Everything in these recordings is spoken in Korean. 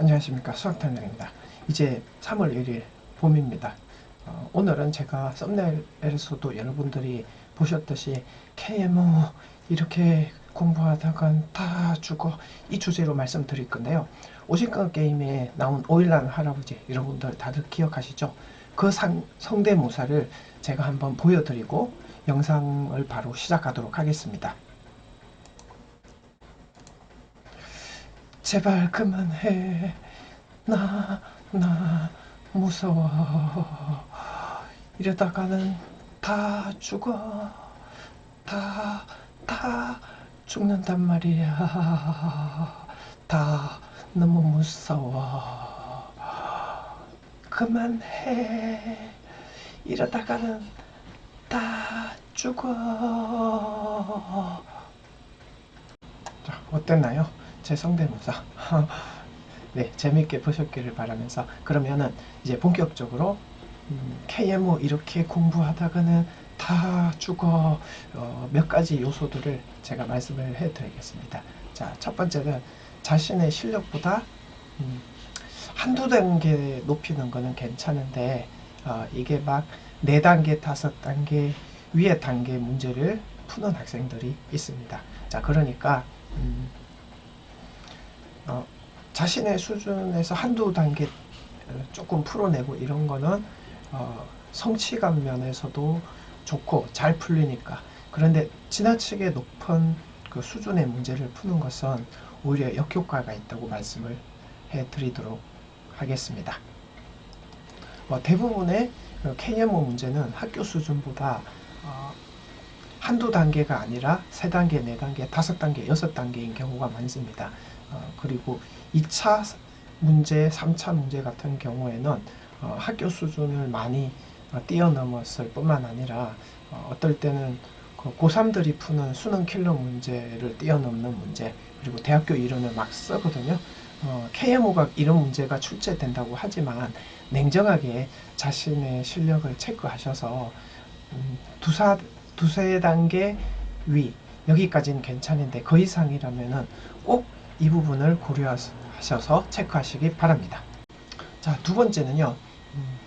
안녕하십니까 수학탄장입니다. 이제 3월 1일 봄입니다. 어, 오늘은 제가 썸네일에서도 여러분들이 보셨듯이 KMO 이렇게 공부하다간 다 죽어 이 주제로 말씀드릴 건데요. 오신강 게임에 나온 오일란 할아버지 여러분들 다들 기억하시죠? 그 상, 성대모사를 제가 한번 보여드리고 영상을 바로 시작하도록 하겠습니다. 제발 그만해. 나, 나, 무서워. 이러다가는 다 죽어. 다, 다 죽는단 말이야. 다 너무 무서워. 그만해. 이러다가는 다 죽어. 자, 어땠나요? 제 성대모사. 네, 재밌게 보셨기를 바라면서 그러면은 이제 본격적으로 음, KMO 이렇게 공부하다가는 다 죽어 어, 몇 가지 요소들을 제가 말씀을 해드리겠습니다. 자, 첫 번째는 자신의 실력보다 음, 한두 단계 높이는 거는 괜찮은데 어, 이게 막 네 단계, 다섯 단계 위의 단계 문제를 푸는 학생들이 있습니다. 자, 그러니까 음, 어, 자신의 수준에서 한두 단계 어, 조금 풀어내고 이런 거는 어, 성취감 면에서도 좋고 잘 풀리니까 그런데 지나치게 높은 그 수준의 문제를 푸는 것은 오히려 역효과가 있다고 말씀을 해드리도록 하겠습니다. 뭐 대부분의 그 KMO 문제는 학교 수준보다 어, 한두 단계가 아니라 세 단계, 네 단계, 다섯 단계, 여섯 단계인 경우가 많습니다. 어, 그리고 2차 문제, 3차 문제 같은 경우에는 어, 학교 수준을 많이 어, 뛰어넘었을 뿐만 아니라 어, 어떨 때는 그 고3들이 푸는 수능 킬러 문제를 뛰어넘는 문제 그리고 대학교 이론을 막 쓰거든요. 어, KMO가 이런 문제가 출제된다고 하지만 냉정하게 자신의 실력을 체크하셔서 음, 두사 두세 단계 위 여기까지는 괜찮은데 그 이상이라면은 꼭 이 부분을 고려하셔서 체크하시기 바랍니다. 자, 두 번째는요. 음,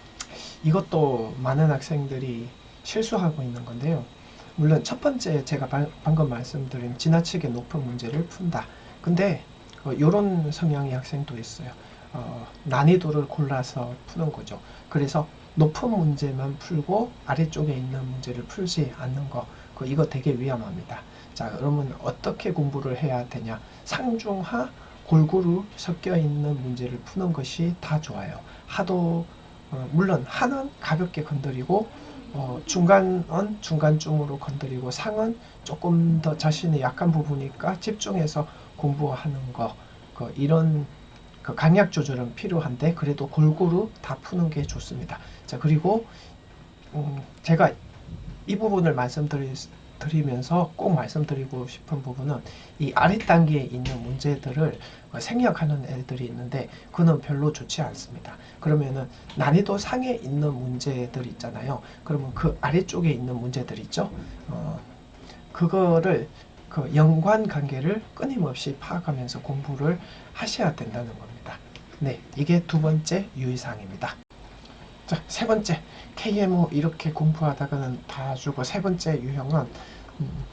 이것도 많은 학생들이 실수하고 있는 건데요. 물론 첫 번째 제가 바, 방금 말씀드린 지나치게 높은 문제를 푼다. 근데 어, 이런 성향의 학생도 있어요. 어, 난이도를 골라서 푸는 거죠. 그래서 높은 문제만 풀고 아래쪽에 있는 문제를 풀지 않는 거. 그 이거 되게 위험합니다. 자, 그러면 어떻게 공부를 해야 되냐? 상중하 골고루 섞여 있는 문제를 푸는 것이 다 좋아요. 하도 어, 물론 하는 가볍게 건드리고 어, 중간은 중간쯤으로 건드리고 상은 조금 더 자신의 약한 부분이니까 집중해서 공부하는 거 그 이런 그 강약 조절은 필요한데 그래도 골고루 다 푸는 게 좋습니다. 자 그리고 음, 제가 이 부분을 말씀드리면서 꼭 말씀드리고 싶은 부분은 이 아래 단계에 있는 문제들을 생략하는 애들이 있는데 그는 별로 좋지 않습니다. 그러면은 난이도 상에 있는 문제들 있잖아요. 그러면 그 아래쪽에 있는 문제들 있죠. 어, 그거를 그 연관 관계를 끊임없이 파악하면서 공부를 하셔야 된다는 겁니다. 네, 이게 두 번째 유의사항입니다. 자, 세 번째 KMO 이렇게 공부하다가는 다 주고 세 번째 유형은 음,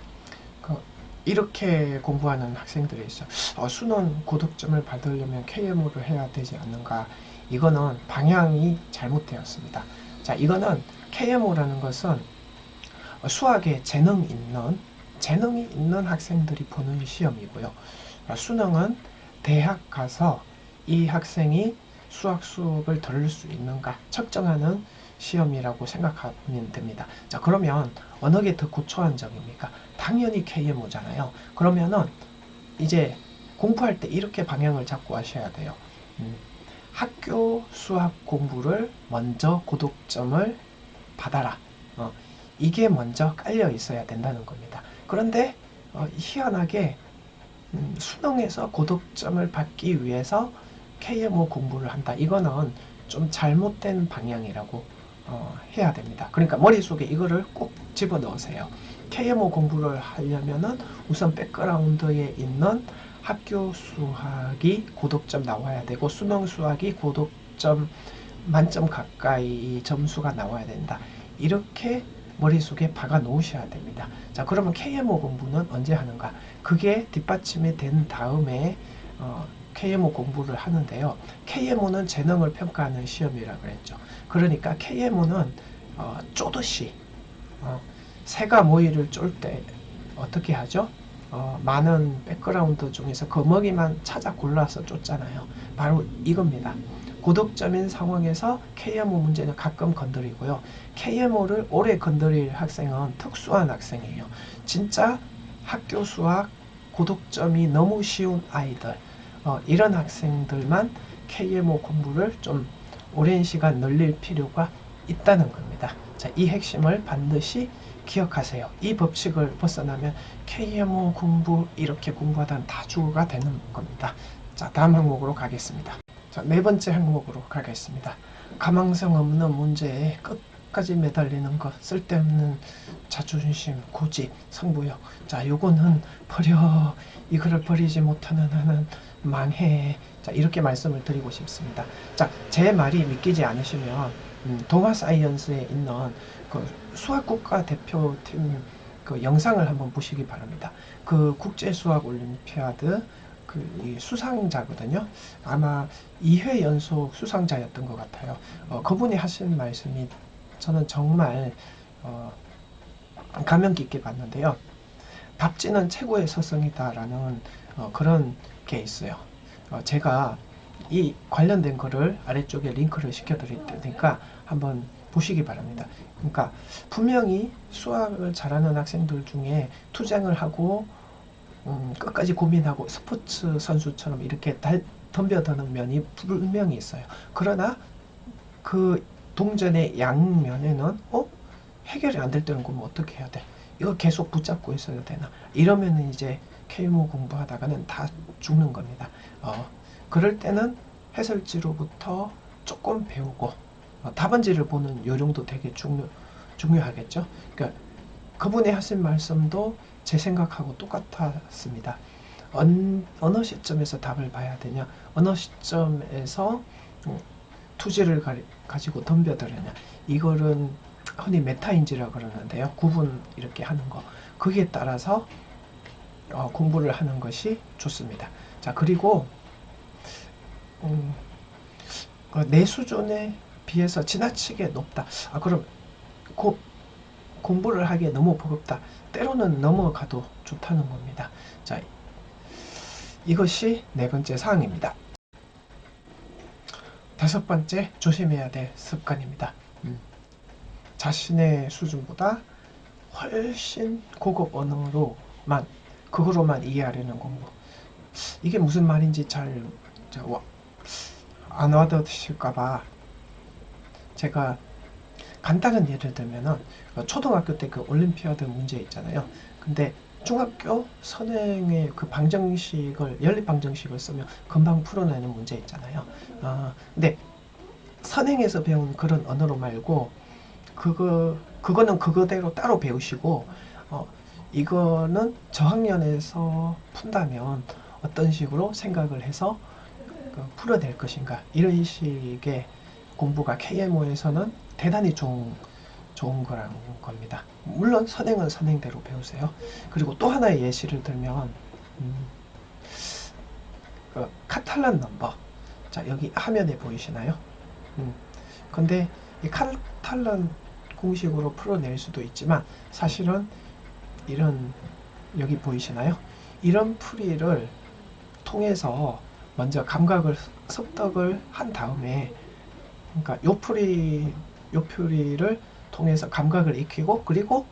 그 이렇게 공부하는 학생들이 있어. 어, 수능 고득점을 받으려면 KMO를 해야 되지 않는가? 이거는 방향이 잘못되었습니다. 자, 이거는 KMO라는 것은 수학에 재능 있는 재능이 있는 학생들이 보는 시험이고요. 아, 수능은 대학 가서 이 학생이 수학 수업을 들을 수 있는가 측정하는 시험이라고 생각하면 됩니다. 자, 그러면 어느 게 더 고초한적입니까? 당연히 KMO잖아요. 그러면은 이제 공부할 때 이렇게 방향을 잡고 하셔야 돼요. 음, 학교 수학 공부를 먼저 고득점을 받아라. 어, 이게 먼저 깔려 있어야 된다는 겁니다. 그런데 어, 희한하게 음, 수능에서 고득점을 받기 위해서 KMO 공부를 한다. 이거는 좀 잘못된 방향이라고 어, 해야 됩니다. 그러니까 머릿속에 이거를 꼭 집어넣으세요. KMO 공부를 하려면은 우선 백그라운드에 있는 학교 수학이 고득점 나와야 되고 수능 수학이 고득점 만점 가까이 점수가 나와야 된다. 이렇게 머릿속에 박아 놓으셔야 됩니다. 자, 그러면 KMO 공부는 언제 하는가? 그게 뒷받침이 된 다음에 어, KMO 공부를 하는데요. KMO는 재능을 평가하는 시험이라 그랬죠. 그러니까 KMO는 어, 쪼듯이 어, 새가 모이를 쫄 때 어떻게 하죠? 어, 많은 백그라운드 중에서 거먹이만 찾아 골라서 쫓잖아요. 바로 이겁니다. 고득점인 상황에서 KMO 문제는 가끔 건드리고요. KMO를 오래 건드릴 학생은 특수한 학생이에요. 진짜 학교 수학 고득점이 너무 쉬운 아이들, 어, 이런 학생들만 KMO 공부를 좀 오랜 시간 늘릴 필요가 있다는 겁니다. 자, 이 핵심을 반드시 기억하세요. 이 법칙을 벗어나면 KMO 공부 이렇게 공부하다는 다주가 되는 겁니다. 자, 다음 항목으로 가겠습니다. 자, 네 번째 항목으로 가겠습니다. 가망성 없는 문제에 끝까지 매달리는 것, 쓸데없는 자존심, 고집, 성부욕. 자, 요거는 버려. 이거를 버리지 못하는 나는 망해. 자, 이렇게 말씀을 드리고 싶습니다. 자, 제 말이 믿기지 않으시면 음, 동아 사이언스에 있는 그 수학 국가 대표팀 그 영상을 한번 보시기 바랍니다. 그 국제 수학 올림피아드 그이 수상자거든요. 아마 2회 연속 수상자였던 것 같아요. 어, 그분이 하신 말씀이 저는 정말 어, 감명 깊게 봤는데요. 밥지는 최고의 서성이다라는 어, 그런 게 있어요. 어, 제가 이 관련된 거를 아래쪽에 링크를 시켜드릴 테니까 한번 보시기 바랍니다. 그러니까 분명히 수학을 잘하는 학생들 중에 투쟁을 하고 음, 끝까지 고민하고 스포츠 선수처럼 이렇게 달, 덤벼드는 면이 분명히 있어요. 그러나 그 동전의 양면에는 어 해결이 안 될 때는 그럼 어떻게 해야 돼? 이거 계속 붙잡고 있어야 되나? 이러면은 이제 KMO 공부하다가는 다 죽는 겁니다. 어, 그럴 때는 해설지로부터 조금 배우고 어, 답안지를 보는 요령도 되게 중요 중요하겠죠. 그러니까 그분이 하신 말씀도 제 생각하고 똑같았습니다. 언, 어느 시점에서 답을 봐야 되냐, 어느 시점에서 음, 투지를 가, 가지고 덤벼들느냐, 이거는 흔히 메타인지라 그러는데요. 구분 이렇게 하는 거. 그에 따라서 어, 공부를 하는 것이 좋습니다. 자, 그리고 음, 어, 내 수준에 비해서 지나치게 높다. 아, 그럼 고, 공부를 하기에 너무 버겁다. 때로는 넘어가도 좋다는 겁니다. 자, 이것이 네 번째 사항입니다. 다섯 번째 조심해야 될 습관입니다. 음, 자신의 수준보다 훨씬 고급 언어로만 그거로만 이해하려는 공부. 이게 무슨 말인지 잘 안 와닿으실까봐 제가 간단한 예를 들면은 어, 초등학교 때 그 올림피아드 문제 있잖아요. 근데 중학교 선행의 그 방정식을 연립 방정식을 쓰면 금방 풀어내는 문제 있잖아요. 아, 근데 선행에서 배운 그런 언어로 말고 그거 그거는 그거대로 따로 배우시고 어, 이거는 저학년에서 푼다면 어떤 식으로 생각을 해서 그 풀어낼 것인가 이런 식의 공부가 KMO에서는 대단히 좋은 좋은 거라는 겁니다. 물론 선행은 선행대로 배우세요. 그리고 또 하나의 예시를 들면 음, 그 카탈란 넘버 자 여기 화면에 보이시나요? 음, 근데 이 카탈란 공식으로 풀어낼 수도 있지만 사실은 이런 여기 보이시나요? 이런 풀이를 통해서 먼저 감각을 습득을 한 다음에 그러니까 요 풀이 요풀이를 통해서 감각을 익히고 그리고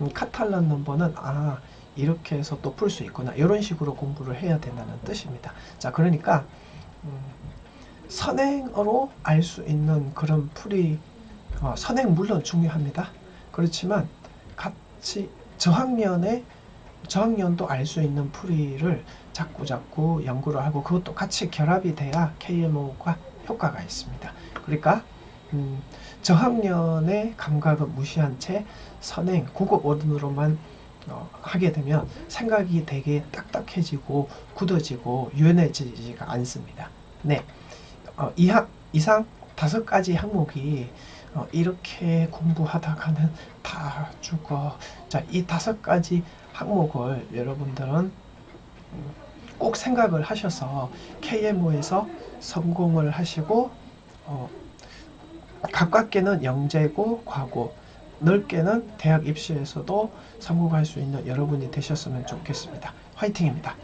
음, 카탈란 넘버는 아 이렇게 해서 또 풀 수 있구나 이런 식으로 공부를 해야 된다는 뜻입니다. 자 그러니까 음, 선행어로 알 수 있는 그런 풀이 어, 선행 물론 중요합니다. 그렇지만 같이 저학년에 저학년도 알 수 있는 풀이를 자꾸 자꾸 연구를 하고 그것도 같이 결합이 돼야 KMO가 효과가 있습니다. 그러니까 음, 저학년의 감각을 무시한 채 선행, 고급 어른으로만 어, 하게 되면 생각이 되게 딱딱해지고 굳어지고 유연해지지가 않습니다. 네, 어, 이하, 이상 다섯 가지 항목이 어, 이렇게 공부하다가는 다 죽어. 자, 이 다섯 가지 항목을 여러분들은 음, 꼭 생각을 하셔서 KMO에서 성공을 하시고 어, 가깝게는 영재고 과고 넓게는 대학 입시에서도 성공할 수 있는 여러분이 되셨으면 좋겠습니다. 화이팅입니다.